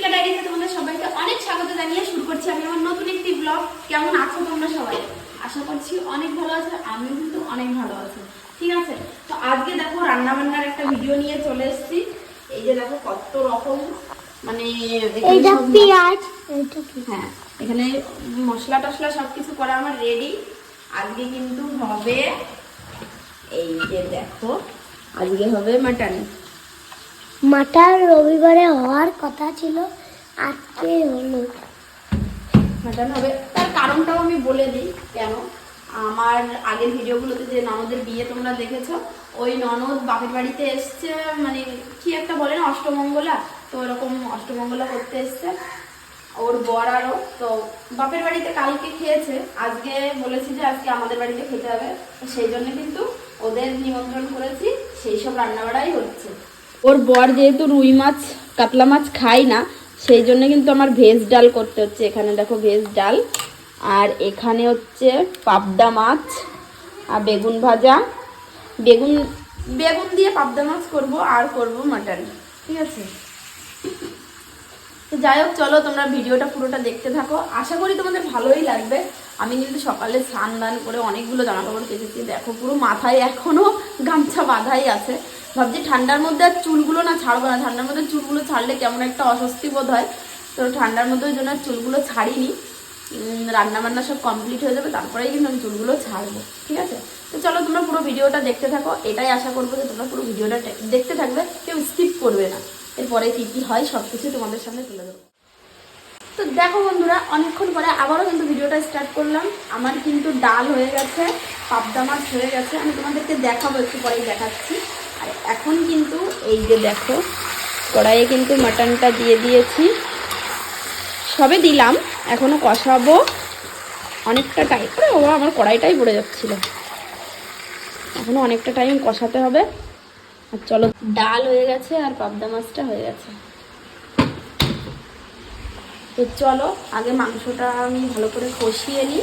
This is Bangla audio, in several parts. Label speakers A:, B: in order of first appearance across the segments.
A: রিতিকা ডায়েরিতে তোমাদের সবাইকে অনেক স্বাগত জানিয়ে শুরু করছি আমি আমার নতুন একটি ব্লগ কেমন আছো তোমরা সবাই? আশা করছি অনেক ভালো আছে আমিও কিন্তু অনেক ভালো আছি। ঠিক আছে? তো আজকে দেখো রান্না বান্নার একটা ভিডিও নিয়ে চলে এসেছি। এই যে দেখো কত রকম মানে সব
B: পেঁয়াজ
A: হ্যাঁ এখানে মশলা টশলা সবকিছু করা আমার রেডি আজকে কিন্তু হবে এই যে দেখো আজকে হবে মাটন
B: মাটার রবিবারে হওয়ার কথা ছিল আজকে হলো।
A: মাটন হবে, তার কারণটাও আমি বলে দিই, কেন? আমার আগের ভিডিওগুলোতে যে ননদের বিয়ে তোমরা দেখেছ, ওই ননদ বাপের বাড়িতে এসছে মানে কি একটা বলে না, অষ্টমঙ্গলা? তো এরকম অষ্টমঙ্গলা করতে এসছে, ওর বর আরও। তো বাপের বাড়িতে কালকে খেয়েছে, আজকে বলেছি যে আজকে আমাদের বাড়িতে খেতে হবে। সেই জন্য কিন্তু ওদের নিমন্ত্রণ করেছি, সেই সব রান্নাবাড়াই হচ্ছে। ওর বর যেহেতু রুই মাছ, কাতলা মাছ খায় না, সেই জন্য কিন্তু আমার ভেজ ডাল করতে হচ্ছে। এখানে দেখো ভেজ ডাল, আর এখানে হচ্ছে পাবদা মাছ আর বেগুন ভাজা। বেগুন বেগুন দিয়ে পাবদা মাছ করব, আর করব মাটন, ঠিক আছে? তো যাই হোক, চলো তোমরা ভিডিওটা পুরোটা দেখতে থাকো। আশা করি তোমাদের ভালোই লাগবে। আমি কিন্তু সকালে স্নান দান করে অনেকগুলো জামা কাপড় দেখো পুরো মাথায় এখনও গামছা বাঁধাই আছে। ভাবছি ঠান্ডার মধ্যে আর চুলগুলো না ছাড়বো না। ঠান্ডার মধ্যে চুলগুলো ছাড়লে কেমন একটা অস্বস্তি বোধ হয়। তো ঠান্ডার মধ্যে ওই জন্য চুলগুলো ছাড়িনি। উম, রান্না বান্না সব কমপ্লিট হয়ে যাবে তারপরেই কিন্তু আমি চুলগুলো ছাড়বো ঠিক আছে? তো চলো তোমরা পুরো ভিডিওটা দেখতে থাকো এটাই আশা করব যে তোমরা পুরো ভিডিওটা দেখতে থাকবে কেউ স্কিপ করবে না। এরপরে কী কী হয় সব কিছু তোমাদের সামনে তুলে দেবো তো দেখো বন্ধুরা অনেকক্ষণ পরে আবারও কিন্তু ভিডিওটা স্টার্ট করলাম। আমার কিন্তু ডাল হয়ে গেছে পাবদা মাছ হয়ে গেছে আমি তোমাদেরকে দেখাবো একটু পরেই দেখাচ্ছি। আর এখন কিন্তু এই যে দেখো, কড়াইয়ে কিন্তু মাটনটা দিয়ে দিয়েছি। সবে দিলাম, এখনও কষাবো অনেকটা টাইম করে বাবা, আমার কড়াইটাই পড়ে যাচ্ছিল। এখনও অনেকটা টাইম কষাতে হবে। আর চলো, ডাল হয়ে গেছে আর পাবদা মাছটা হয়ে গেছে। তো চলো, আগে মাংসটা আমি ভালো করে কষিয়ে নিই।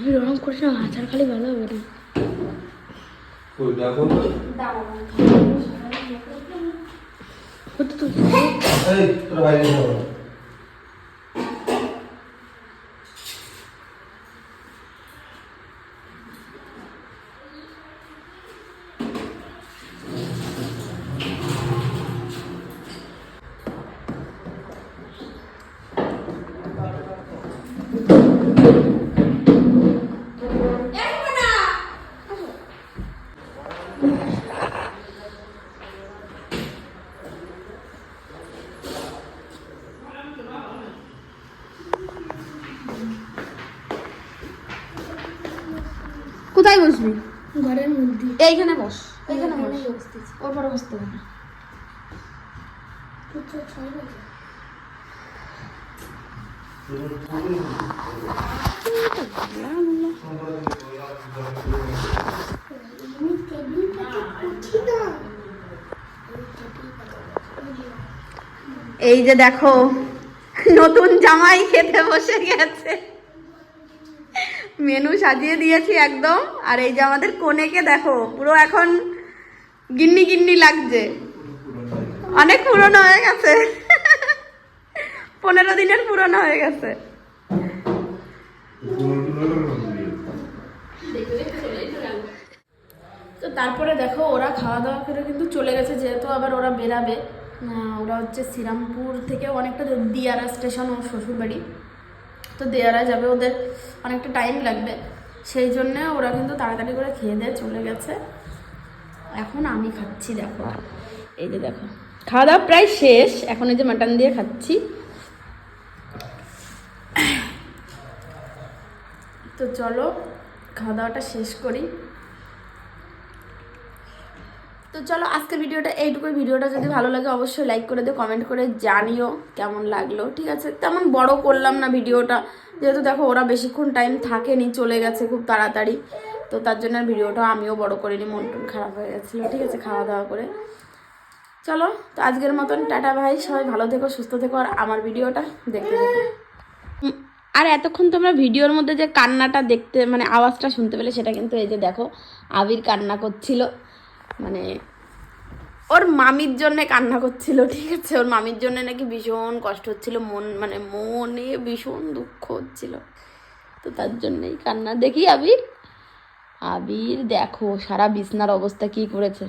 B: আমি রং না আচার খালি ভালো হবে না।
C: কই দেখো তো
B: ওটা তো
C: এই তোরা বাইরে যাও
A: কোথায় বসবি?
B: ঘরের মধ্যে।
A: এইখানে বস এইখানে বস। ওর পরে বসতে হবে এই যে দেখো নতুন জামাই খেতে বসে গেছে। মেনু সাজিয়ে দিয়েছি একদম। আর এই যে আমাদের কোনেকে দেখো, পুরো এখন গিন্নি গিন্নি লাগছে। অনেক পুরনো হয়ে গেছে। পনেরো দিনের পুরনো হয়ে গেছে। তো তারপরে দেখো, ওরা খাওয়া দাওয়া করে কিন্তু চলে গেছে, যেহেতু আবার ওরা বেরাবে। ওরা হচ্ছে শ্রীরামপুর থেকে অনেকটা দিয়ারা স্টেশন, ওর শ্বশুরবাড়ি। তো দেয়ারা যাবে, ওদের অনেকটা টাইম লাগবে। সেই জন্যে ওরা কিন্তু তাড়াতাড়ি করে খেয়ে দিয়ে চলে গেছে। এখন আমি খাচ্ছি, দেখো। এই যে দেখো। খাওয়া দাওয়া প্রায় শেষ, এখন এই যে মাটন দিয়ে খাচ্ছি। তো চলো, খাওয়া দাওয়াটা শেষ করি। তো চলো আজকের ভিডিওটা এইটুকুই। ভিডিওটা যদি ভালো লাগে, অবশ্যই লাইক করে দিও কমেন্ট করে জানিও কেমন লাগল, ঠিক আছে? তেমন বড় করলাম না ভিডিওটা। যেহেতু দেখো, ওরা বেশিক্ষণ টাইম থাকেনি, চলে গেছে খুব তাড়াতাড়ি। তো তার জন্য ভিডিওটা আমিও বড় করিনি, মন টন খারাপ হয়ে গেছিল, ঠিক আছে? খাওয়া দাওয়া করে। চলো, তো আজকের মতন টাটা ভাই, সবাই ভালো থেকো, সুস্থ থেকো, আর আমার ভিডিওটা দেখতে থেকো। আর এতক্ষণ তোমরা ভিডিওর মধ্যে যে কান্নাটা দেখতে মানে আওয়াজটা শুনতে পেলে, সেটা কিন্তু এই যে দেখো, আবির কান্না করছিল। মানে ওর মামির জন্যে কান্না করছিল, ঠিক আছে? ওর মামির জন্য নাকি ভীষণ কষ্ট হচ্ছিল, মন মানে মনে ভীষণ দুঃখ হচ্ছিল। তো তার জন্যই কান্না। দেখি আবির। আবির, দেখো, সারা বিছনার অবস্থা কি করেছে?